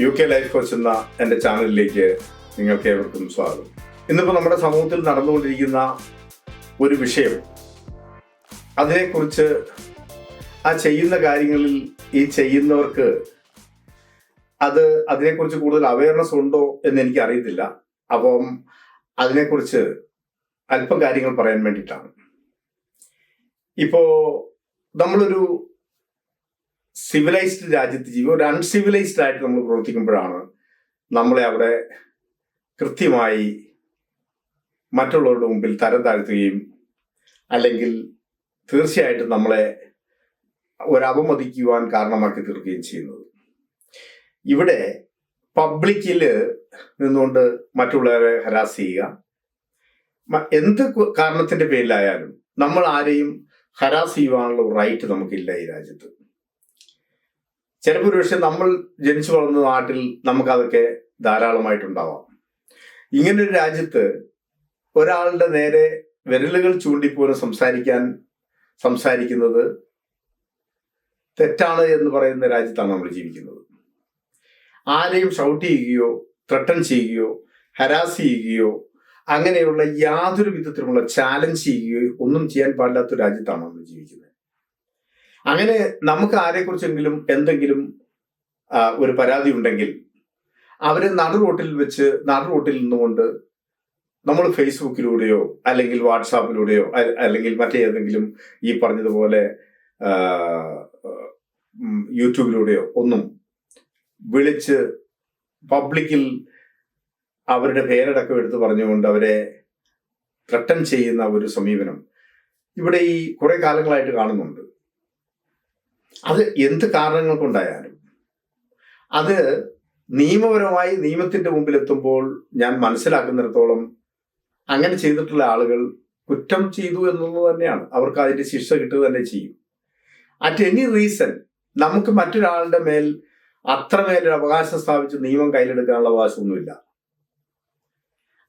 U K life coach എന്ന എന്റെ ചാനലിലേക്ക് നിങ്ങൾക്ക് ഏവർക്കും സ്വാഗതം. ഇന്നിപ്പോൾ നമ്മുടെ സമൂഹത്തിൽ നടന്നുകൊണ്ടിരിക്കുന്ന ഒരു വിഷയം അതിനെക്കുറിച്ച് ആ ചെയ്യുന്ന കാര്യങ്ങളിൽ ഈ ചെയ്യുന്നവർക്ക് അത് അതിനെക്കുറിച്ച് കൂടുതൽ അവയർനെസ് ഉണ്ടോ എന്ന് എനിക്ക് അറിയത്തില്ല. അപ്പം അതിനെക്കുറിച്ച് അല്പം കാര്യങ്ങൾ പറയാൻ വേണ്ടിയിട്ടാണ്. ഇപ്പോൾ നമ്മളൊരു സിവിലൈസ്ഡ് രാജ്യത്ത് ജീവിക്കും ഒരു അൺസിവിലൈസ്ഡ് ആയിട്ട് നമ്മൾ പ്രവർത്തിക്കുമ്പോഴാണ് നമ്മളെ അവിടെ കൃത്യമായി മറ്റുള്ളവരുടെ മുമ്പിൽ തരം താഴ്ത്തുകയും അല്ലെങ്കിൽ തീർച്ചയായിട്ടും നമ്മളെ ഒരപമതിക്കുവാൻ കാരണമാക്കി തീർക്കുകയും ചെയ്യുന്നത്. ഇവിടെ പബ്ലിക്കിൽ നിന്നുകൊണ്ട് മറ്റുള്ളവരെ ഹരാസ് ചെയ്യുക. എന്ത് കാരണത്തിന്റെ പേരിലായാലും നമ്മൾ ആരെയും ഹരാസ് ചെയ്യുവാനുള്ള റൈറ്റ് നമുക്കില്ല ഈ രാജ്യത്ത്. ചിലപ്പോൾ ഒരുപക്ഷെ നമ്മൾ ജനിച്ചു വളർന്ന നാട്ടിൽ നമുക്കതൊക്കെ ധാരാളമായിട്ടുണ്ടാവാം. ഇങ്ങനെ ഒരു രാജ്യത്ത് ഒരാളുടെ നേരെ വിരലുകൾ ചൂണ്ടിപ്പോലും സംസാരിക്കാൻ സംസാരിക്കുന്നത് തെറ്റാണ് എന്ന് പറയുന്ന രാജ്യത്താണ് നമ്മൾ ജീവിക്കുന്നത്. ആരെയും ഷൗട്ട് ചെയ്യുകയോ ത്രട്ടൺ ചെയ്യുകയോ ഹരാസ് ചെയ്യുകയോ അങ്ങനെയുള്ള യാതൊരു വിധത്തിലുമുള്ള ചാലഞ്ച് ചെയ്യുകയോ ഒന്നും ചെയ്യാൻ പാടില്ലാത്ത രാജ്യത്താണ് നമ്മൾ ജീവിക്കുന്നത്. അങ്ങനെ നമുക്ക് ആരെക്കുറിച്ചെങ്കിലും എന്തെങ്കിലും ഒരു പരാതി ഉണ്ടെങ്കിൽ അവരെ നടു റോട്ടിൽ വെച്ച് നടു റോട്ടിൽ നിന്നുകൊണ്ട് നമ്മൾ ഫേസ്ബുക്കിലൂടെയോ അല്ലെങ്കിൽ വാട്സാപ്പിലൂടെയോ അല്ലെങ്കിൽ മറ്റേതെങ്കിലും ഈ പറഞ്ഞതുപോലെ യൂട്യൂബിലൂടെയോ ഒന്നും വിളിച്ച് പബ്ലിക്കിൽ അവരുടെ പേരടക്കം എടുത്ത് പറഞ്ഞുകൊണ്ട് അവരെ ത്രട്ടൻ ചെയ്യുന്ന ഒരു സമീപനം ഇവിടെ ഈ കുറെ കാലങ്ങളായിട്ട് കാണുന്നുണ്ട്. അത് എന്ത് കാരണങ്ങൾ കൊണ്ടായാലും അത് നിയമപരമായി നിയമത്തിന്റെ മുമ്പിൽ എത്തുമ്പോൾ ഞാൻ മനസ്സിലാക്കുന്നിടത്തോളം അങ്ങനെ ചെയ്തിട്ടുള്ള ആളുകൾ കുറ്റം ചെയ്തു എന്നുള്ളത് തന്നെയാണ്. അവർക്ക് അതിന്റെ ശിക്ഷ കിട്ടുക തന്നെ ചെയ്യും. അറ്റ് എനി റീസൺ നമുക്ക് മറ്റൊരാളുടെ മേൽ അത്രമേലൊരു അവകാശം സ്ഥാപിച്ച് നിയമം കയ്യിലെടുക്കാനുള്ള അവകാശമൊന്നുമില്ല.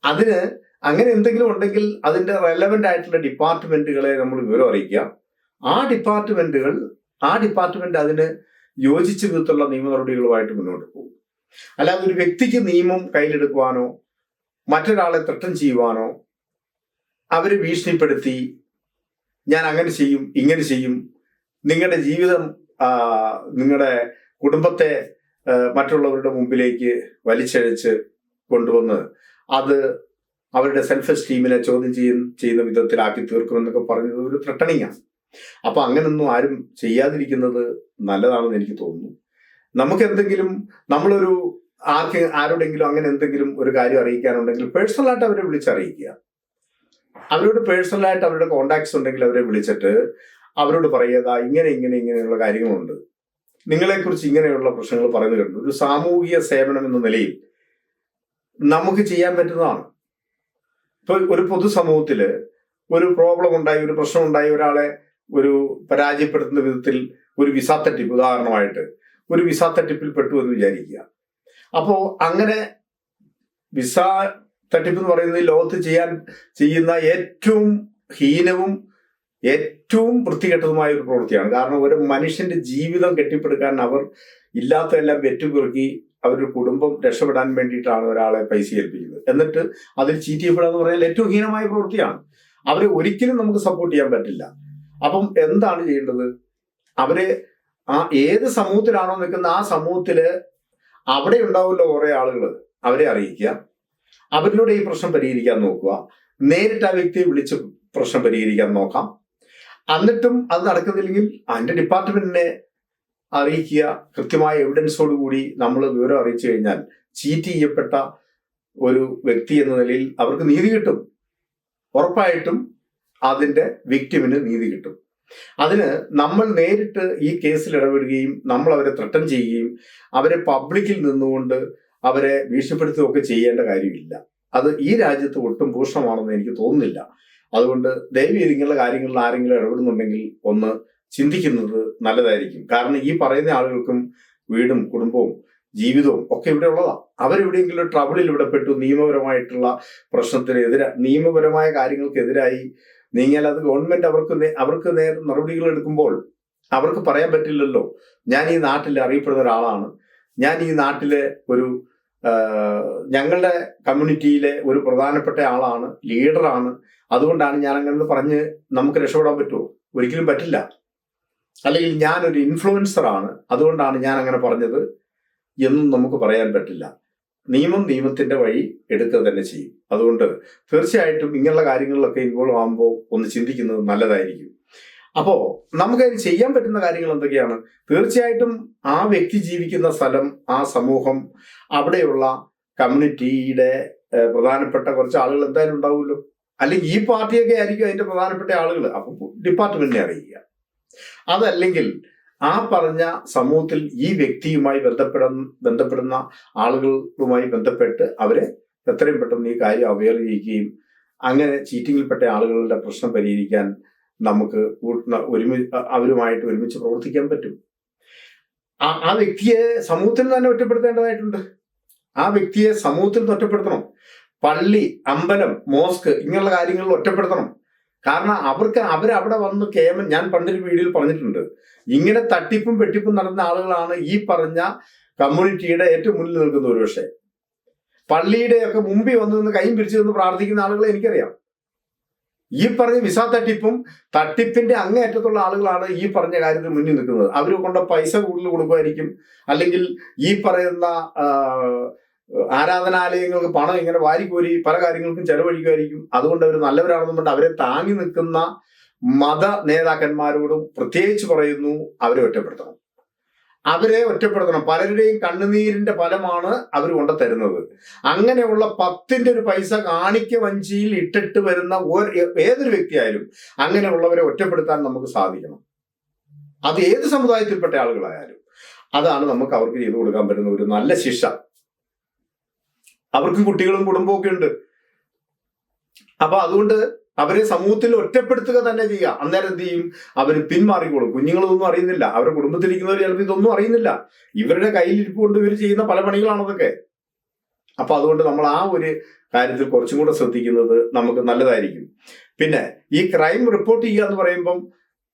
അതിന് അങ്ങനെ എന്തെങ്കിലും ഉണ്ടെങ്കിൽ അതിന്റെ റെലവെന്റ് ആയിട്ടുള്ള ഡിപ്പാർട്ട്മെന്റുകളെ നമ്മൾ വിവരം അറിയിക്കുക. ആ ഡിപ്പാർട്ട്മെന്റുകൾ ആ ഡിപ്പാർട്ട്മെന്റ് അതിന് യോജിച്ച വിധത്തിലുള്ള നിയമ നടപടികളുമായിട്ട് മുന്നോട്ട് പോകും. അല്ലാതെ ഒരു വ്യക്തിക്ക് നിയമം കയ്യിലെടുക്കുവാനോ മറ്റൊരാളെ ത്രട്ടൻ ചെയ്യുവാനോ അവരെ ഭീഷണിപ്പെടുത്തി ഞാൻ അങ്ങനെ ചെയ്യും ഇങ്ങനെ ചെയ്യും നിങ്ങളുടെ ജീവിതം നിങ്ങളുടെ കുടുംബത്തെ മറ്റുള്ളവരുടെ മുമ്പിലേക്ക് വലിച്ചഴച്ച് കൊണ്ടുവന്ന് അത് അവരുടെ സെൽഫ് എസ്റ്റീമിനെ ചോദ്യം ചെയ്യുന്ന വിധത്തിലാക്കി തീർക്കുമെന്നൊക്കെ പറഞ്ഞത് ഒരു ത്രട്ടണിങ് ആണ് അപ്പൊ അങ്ങനൊന്നും ആരും ചെയ്യാതിരിക്കുന്നത് നല്ലതാണെന്ന് എനിക്ക് തോന്നുന്നു. നമുക്ക് എന്തെങ്കിലും നമ്മളൊരു ആർക്ക് ആരോടെങ്കിലും അങ്ങനെ എന്തെങ്കിലും ഒരു കാര്യം അറിയിക്കാനുണ്ടെങ്കിൽ പേഴ്സണലായിട്ട് അവരെ വിളിച്ചറിയിക്കുക. അവരോട് പേഴ്സണലായിട്ട് അവരുടെ കോണ്ടാക്ട്സ് ഉണ്ടെങ്കിൽ അവരെ വിളിച്ചിട്ട് അവരോട് പറയുക ഇങ്ങനെ ഇങ്ങനെ ഇങ്ങനെയുള്ള കാര്യങ്ങളുണ്ട്. നിങ്ങളെക്കുറിച്ച് ഇങ്ങനെയുള്ള പ്രശ്നങ്ങൾ പറയുന്നു കണ്ടു ഒരു സാമൂഹിക സേവനം എന്ന നിലയിൽ നമുക്ക് ചെയ്യാൻ പറ്റുന്നതാണ്. ഇപ്പൊ ഒരു പൊതുസമൂഹത്തിൽ ഒരു പ്രോബ്ലം ഉണ്ടായി ഒരു പ്രശ്നം ഉണ്ടായി ഒരാളെ ഒരു പരാജയപ്പെടുത്തുന്ന വിധത്തിൽ ഒരു വിസ തട്ടിപ്പ് ഉദാഹരണമായിട്ട് ഒരു വിസ തട്ടിപ്പിൽ പെട്ടു എന്ന് വിചാരിക്കുക. അപ്പോ അങ്ങനെ വിസ തട്ടിപ്പ് എന്ന് പറയുന്നത് ലോകത്ത് ചെയ്യാൻ ചെയ്യുന്ന ഏറ്റവും ഹീനവും ഏറ്റവും വൃത്തികെട്ടതുമായ ഒരു പ്രവൃത്തിയാണ്. കാരണം ഒരു മനുഷ്യന്റെ ജീവിതം കെട്ടിപ്പടുക്കാൻ അവർ ഇല്ലാത്തതെല്ലാം വെറ്റുപിറുക്കി അവരുടെ കുടുംബം രക്ഷപ്പെടാൻ വേണ്ടിയിട്ടാണ് ഒരാളെ പൈസ ഏൽപ്പിക്കുന്നത്. എന്നിട്ട് അതിൽ ചീറ്റ് ചെയ്യപ്പെടുക എന്ന് പറഞ്ഞാൽ ഏറ്റവും ഹീനമായ പ്രവൃത്തിയാണ്. അവരെ ഒരിക്കലും നമുക്ക് സപ്പോർട്ട് ചെയ്യാൻ പറ്റില്ല. അപ്പം എന്താണ് ചെയ്യേണ്ടത്? അവരെ ആ ഏത് സമൂഹത്തിലാണോ നിൽക്കുന്ന ആ സമൂഹത്തിൽ അവിടെ ഉണ്ടാവുമല്ലോ കുറെ ആളുകൾ അവരെ അറിയിക്കുക. അവരിലൂടെ ഈ പ്രശ്നം പരിഹരിക്കാൻ നോക്കുക. നേരിട്ട് ആ വ്യക്തിയെ വിളിച്ച് പ്രശ്നം പരിഹരിക്കാൻ നോക്കാം. എന്നിട്ടും അത് നടക്കുന്നില്ലെങ്കിൽ അതിന്റെ ഡിപ്പാർട്ട്മെന്റിനെ അറിയിക്കുക. കൃത്യമായ എവിഡൻസോട് കൂടി നമ്മൾ വിവരം അറിയിച്ചു കഴിഞ്ഞാൽ ചീറ്റ് ചെയ്യപ്പെട്ട ഒരു വ്യക്തി എന്ന നിലയിൽ അവർക്ക് നീതി കിട്ടും. ഉറപ്പായിട്ടും അതിന്റെ വിക്ടിമിന് നീതി കിട്ടും. അതിന് നമ്മൾ നേരിട്ട് ഈ കേസിൽ ഇടപെടുകയും നമ്മൾ അവരെ ത്രട്ടൻ ചെയ്യുകയും അവരെ പബ്ലിക്കിൽ നിന്നുകൊണ്ട് അവരെ ഭീഷണിപ്പെടുത്തുകയൊക്കെ ചെയ്യേണ്ട കാര്യമില്ല. അത് ഈ രാജ്യത്ത് ഒട്ടും ഭൂഷണമാണെന്ന് എനിക്ക് തോന്നുന്നില്ല. അതുകൊണ്ട് ദയവ് ഇതിങ്ങനെയുള്ള കാര്യങ്ങളിൽ ആരെങ്കിലും ഇടപെടുന്നുണ്ടെങ്കിൽ ഒന്ന് ചിന്തിക്കുന്നത് നല്ലതായിരിക്കും. കാരണം ഈ പറയുന്ന ആളുകൾക്കും വീടും കുടുംബവും ജീവിതവും ഒക്കെ ഇവിടെ ഉള്ളതാ. അവരെവിടെയെങ്കിലും ട്രബിളിൽ ഇവിടെ പെട്ടു നിയമപരമായിട്ടുള്ള പ്രശ്നത്തിനെതിരെ നിയമപരമായ കാര്യങ്ങൾക്കെതിരായി നീങ്ങിയാൽ അത് ഗവൺമെന്റ് അവർക്ക് അവർക്ക് നേർ നടപടികൾ എടുക്കുമ്പോൾ അവർക്ക് പറയാൻ പറ്റില്ലല്ലോ. ഞാൻ ഈ നാട്ടിൽ അറിയപ്പെടുന്ന ഒരാളാണ്. ഞാൻ ഈ നാട്ടിലെ ഒരു ഞങ്ങളുടെ കമ്മ്യൂണിറ്റിയിലെ ഒരു പ്രധാനപ്പെട്ട ആളാണ് ലീഡറാണ് അതുകൊണ്ടാണ് ഞാൻ അങ്ങനെ പറഞ്ഞ് നമുക്ക് രക്ഷപ്പെടാൻ പറ്റുമോ? ഒരിക്കലും പറ്റില്ല. അല്ലെങ്കിൽ ഞാനൊരു ഇൻഫ്ലുവൻസറാണ് അതുകൊണ്ടാണ് ഞാൻ അങ്ങനെ പറഞ്ഞത്. എന്നും നമുക്ക് പറയാൻ പറ്റില്ല. നിയമം നിയമത്തിന്റെ വഴി എടുക്കുക തന്നെ ചെയ്യും. അതുകൊണ്ട് തീർച്ചയായിട്ടും ഇങ്ങനെയുള്ള കാര്യങ്ങളിലൊക്കെ ഇൻവോൾവ് ആകുമ്പോൾ ഒന്ന് ചിന്തിക്കുന്നത് നല്ലതായിരിക്കും. അപ്പോൾ നമുക്കതിന് ചെയ്യാൻ പറ്റുന്ന കാര്യങ്ങൾ എന്തൊക്കെയാണ്? തീർച്ചയായിട്ടും ആ വ്യക്തി ജീവിക്കുന്ന സ്ഥലം ആ സമൂഹം അവിടെയുള്ള കമ്മ്യൂണിറ്റിയുടെ പ്രധാനപ്പെട്ട കുറച്ച് ആളുകൾ എന്തായാലും ഉണ്ടാവുമല്ലോ. അല്ലെങ്കിൽ ഈ പാർട്ടിയൊക്കെ ആയിരിക്കും അതിന്റെ പ്രധാനപ്പെട്ട ആളുകൾ അപ്പം ഡിപ്പാർട്ട്മെന്റിനെ അറിയിക്കുക. അതല്ലെങ്കിൽ ആ പറഞ്ഞ സമൂഹത്തിൽ ഈ വ്യക്തിയുമായി ബന്ധപ്പെടുന്ന ബന്ധപ്പെടുന്ന ആളുകളുമായി ബന്ധപ്പെട്ട് അവരെ എത്രയും പെട്ടെന്ന് ഈ കാര്യം അവെയർ ചെയ്യുകയും അങ്ങനെ ചീറ്റിങ്ങിൽപ്പെട്ട ആളുകളുടെ പ്രശ്നം പരിഹരിക്കാൻ നമുക്ക് ഒരുമി അവരുമായിട്ട് ഒരുമിച്ച് പ്രവർത്തിക്കാൻ പറ്റും. ആ ആ വ്യക്തിയെ സമൂഹത്തിൽ തന്നെ ഒറ്റപ്പെടുത്തേണ്ടതായിട്ടുണ്ട്. ആ വ്യക്തിയെ സമൂഹത്തിൽ നിന്ന് ഒറ്റപ്പെടുത്തണം. പള്ളി അമ്പലം മോസ്ക് ഇങ്ങനെയുള്ള കാര്യങ്ങളിൽ ഒറ്റപ്പെടുത്തണം. കാരണം അവർക്ക് അവരവിടെ വന്ന് കേമൻ ഞാൻ പണ്ടൊരു വീഡിയോയിൽ പറഞ്ഞിട്ടുണ്ട്. ഇങ്ങനെ തട്ടിപ്പും വെട്ടിപ്പും നടന്ന ആളുകളാണ് ഈ പറഞ്ഞ കമ്മ്യൂണിറ്റിയുടെ ഏറ്റവും മുന്നിൽ നിൽക്കുന്ന ഒരു പക്ഷേ പള്ളിയുടെ ഒക്കെ മുമ്പിൽ വന്ന് നിന്ന് കൈയും പിരിച്ചു നിന്ന് പ്രാർത്ഥിക്കുന്ന ആളുകളെ എനിക്കറിയാം. ഈ പറഞ്ഞ വിസ തട്ടിപ്പും തട്ടിപ്പിന്റെ അങ്ങേയറ്റത്തുള്ള ആളുകളാണ് ഈ പറഞ്ഞ കാര്യത്തിൽ മുന്നിൽ നിൽക്കുന്നത്. അവർ കൊണ്ട പൈസ കൂടുതൽ കൊടുക്കുമായിരിക്കും. അല്ലെങ്കിൽ ഈ പറയുന്ന ആരാധനാലയങ്ങൾക്ക് പണം ഇങ്ങനെ വാരിക്കോരി പല കാര്യങ്ങൾക്കും ചെലവഴിക്കുമായിരിക്കും. അതുകൊണ്ട് അവർ നല്ലവരാണെന്ന് പറഞ്ഞിട്ട് അവരെ താങ്ങി നിൽക്കുന്ന മത നേതാക്കന്മാരോടും പ്രത്യേകിച്ച് പറയുന്നു അവരെ ഒറ്റപ്പെടുത്തണം. അവരെ ഒറ്റപ്പെടുത്തണം. പലരുടെയും കണ്ണുനീരിന്റെ ഫലമാണ് അവർ കൊണ്ട തരുന്നത് അങ്ങനെയുള്ള പത്തിന്റെ ഒരു പൈസ കാണിക്ക വഞ്ചിയിൽ ഇട്ടിട്ട് വരുന്ന ഏതൊരു വ്യക്തിയായാലും അങ്ങനെയുള്ളവരെ ഒറ്റപ്പെടുത്താൻ നമുക്ക് സാധിക്കണം. അത് ഏത് സമുദായത്തിൽപ്പെട്ട ആളുകളായാലും അതാണ് നമുക്ക് അവർക്ക് ചെയ്തു കൊടുക്കാൻ പറ്റുന്ന ഒരു നല്ല ശിക്ഷ. അവർക്ക് കുട്ടികളും കുടുംബവും ഒക്കെ ഉണ്ട്. അപ്പൊ അതുകൊണ്ട് അവരെ സമൂഹത്തിൽ ഒറ്റപ്പെടുത്തുക തന്നെ ചെയ്യുക. അന്നേരം എന്ത് ചെയ്യും? അവർ പിന്മാറിക്കോളും. കുഞ്ഞുങ്ങളൊന്നും അറിയുന്നില്ല. അവരുടെ കുടുംബത്തിലിരിക്കുന്നവർ ചിലപ്പോൾ ഇതൊന്നും അറിയുന്നില്ല. ഇവരുടെ കയ്യിലിരിപ്പ് കൊണ്ട് ഇവർ ചെയ്യുന്ന പല പണികളാണ് അതൊക്കെ. അപ്പൊ അതുകൊണ്ട് നമ്മൾ ആ ഒരു കാര്യത്തിൽ കുറച്ചും കൂടെ ശ്രദ്ധിക്കുന്നത് നമുക്ക് നല്ലതായിരിക്കും. പിന്നെ ഈ ക്രൈം റിപ്പോർട്ട് ചെയ്യുക എന്ന് പറയുമ്പം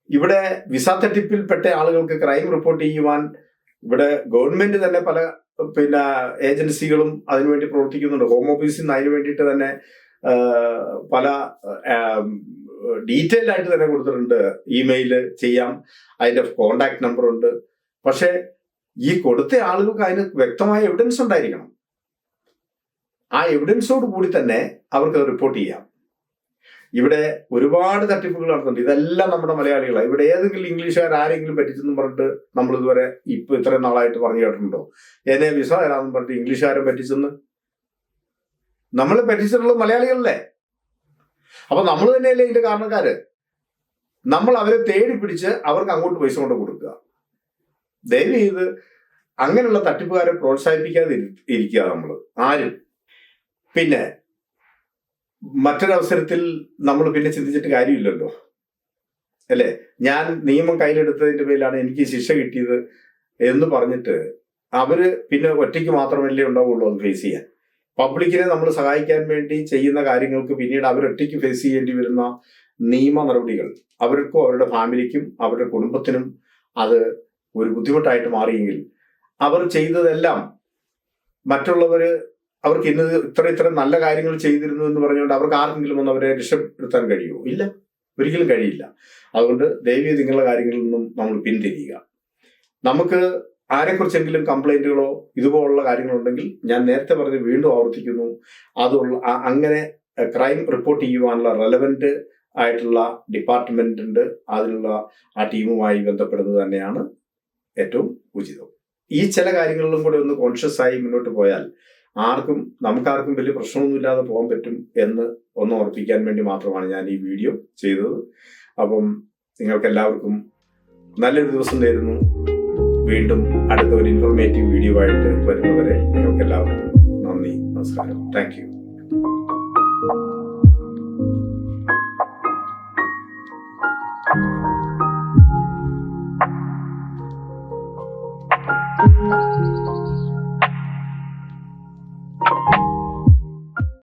ഇവിടെ വിസ തട്ടിപ്പിൽപ്പെട്ട ആളുകൾക്ക് ക്രൈം റിപ്പോർട്ട് ചെയ്യുവാൻ ഇവിടെ ഗവൺമെന്റ് തന്നെ പല പിന്നെ ഏജൻസികളും അതിനുവേണ്ടി പ്രവർത്തിക്കുന്നുണ്ട്. ഹോം ഓഫീസിൽ നിന്ന് അതിന് വേണ്ടിയിട്ട് തന്നെ പല ഡീറ്റെയിൽ ആയിട്ട് തന്നെ കൊടുത്തിട്ടുണ്ട്. ഇമെയിൽ ചെയ്യാം. അതിന്റെ കോണ്ടാക്ട് നമ്പർ ഉണ്ട്. പക്ഷെ ഈ കൊടുത്ത ആളുകൾക്ക് അതിന് വ്യക്തമായ എവിഡൻസ് ഉണ്ടായിരിക്കണം. ആ എവിഡൻസോട് കൂടി തന്നെ അവർക്ക് റിപ്പോർട്ട് ചെയ്യാം. ഇവിടെ ഒരുപാട് തട്ടിപ്പുകൾ നടത്തുന്നുണ്ട് ഇതെല്ലാം നമ്മുടെ മലയാളികളാണ് ഇവിടെ ഏതെങ്കിലും ഇംഗ്ലീഷുകാർ ആരെങ്കിലും പറ്റിച്ചെന്നും പറഞ്ഞിട്ട് നമ്മൾ ഇതുവരെ ഇപ്പൊ ഇത്രയും നാളായിട്ട് പറഞ്ഞു കേട്ടിട്ടുണ്ടോ? എന്നെ വിസ തരാമെന്ന് പറഞ്ഞിട്ട് ഇംഗ്ലീഷുകാരെ പറ്റിച്ചെന്ന്? നമ്മൾ പറ്റിച്ചിട്ടുള്ളത് മലയാളികളല്ലേ? അപ്പൊ നമ്മൾ തന്നെയല്ലേ ഇതിന്റെ കാരണക്കാര്? നമ്മൾ അവരെ തേടി പിടിച്ച് അവർക്ക് അങ്ങോട്ട് പൈസ കൊണ്ട് കൊടുക്കുക. ദയവ് ചെയ്ത് അങ്ങനെയുള്ള തട്ടിപ്പുകാരെ പ്രോത്സാഹിപ്പിക്കാതെ ഇരി- ഇരിക്കുക നമ്മൾ ആരും. പിന്നെ മറ്റൊരവസരത്തിൽ നമ്മൾ പിന്നെ ചിന്തിച്ചിട്ട് കാര്യമില്ലല്ലോ. അല്ലേ? ഞാൻ നിയമം കയ്യിലെടുത്തതിന്റെ പേരിലാണ് എനിക്ക് ശിക്ഷ കിട്ടിയത് എന്ന് പറഞ്ഞിട്ട് അവർ പിന്നെ ഒറ്റയ്ക്ക് മാത്രമല്ലേ ഉണ്ടാവുള്ളൂ അത് ഫേസ് ചെയ്യാൻ. പബ്ലിക്കിനെ നമ്മൾ സഹായിക്കാൻ വേണ്ടി ചെയ്യുന്ന കാര്യങ്ങൾക്ക് പിന്നീട് അവരൊറ്റയ്ക്ക് ഫേസ് ചെയ്യേണ്ടി വരുന്ന നിയമ നടപടികൾ അവർക്കും അവരുടെ ഫാമിലിക്കും അവരുടെ കുടുംബത്തിനും അത് ഒരു ബുദ്ധിമുട്ടായിട്ട് മാറിയെങ്കിൽ അവർ ചെയ്തതെല്ലാം മറ്റുള്ളവര് അവർക്ക് ഇന്ന് ഇത്ര ഇത്ര നല്ല കാര്യങ്ങൾ ചെയ്തിരുന്നു എന്ന് പറഞ്ഞുകൊണ്ട് അവർക്ക് ആർക്കെങ്കിലും ഒന്ന് അവരെ രക്ഷപ്പെടുത്താൻ കഴിയുമോ? ഇല്ല. ഒരിക്കലും കഴിയില്ല. അതുകൊണ്ട് ദൈവീയ നിങ്ങളുടെ കാര്യങ്ങളിൽ നിന്നും നമ്മൾ പിന്തിരിയുക. നമുക്ക് ആരെക്കുറിച്ചെങ്കിലും കംപ്ലൈന്റുകളോ ഇതുപോലുള്ള കാര്യങ്ങളുണ്ടെങ്കിൽ ഞാൻ നേരത്തെ പറഞ്ഞ് വീണ്ടും ആവർത്തിക്കുന്നു. അതുള്ള അങ്ങനെ ക്രൈം റിപ്പോർട്ട് ചെയ്യുവാനുള്ള റെലവെന്റ് ആയിട്ടുള്ള ഡിപ്പാർട്ട്മെന്റ് ഉണ്ട് അതിനുള്ള ആ ടീമുമായി ബന്ധപ്പെടുന്നത് തന്നെയാണ് ഏറ്റവും ഉചിതം. ഈ ചില കാര്യങ്ങളിലും കൂടെ ഒന്ന് കോൺഷ്യസ് ആയി മുന്നോട്ട് പോയാൽ ആർക്കും നമുക്കാർക്കും വലിയ പ്രശ്നമൊന്നുമില്ലാതെ പോകാൻ പറ്റും എന്ന് ഒന്ന് ഓർപ്പിക്കാൻ വേണ്ടി മാത്രമാണ് ഞാൻ ഈ വീഡിയോ ചെയ്തത്. അപ്പം നിങ്ങൾക്ക് എല്ലാവർക്കും നല്ലൊരു ദിവസം നേരുന്നു. വീണ്ടും അടുത്ത ഒരു ഇൻഫോർമേറ്റീവ് വീഡിയോ ആയിട്ട് വരുന്നവരെ നിങ്ങൾക്ക് എല്ലാവർക്കും നന്ദി നമസ്കാരം. താങ്ക്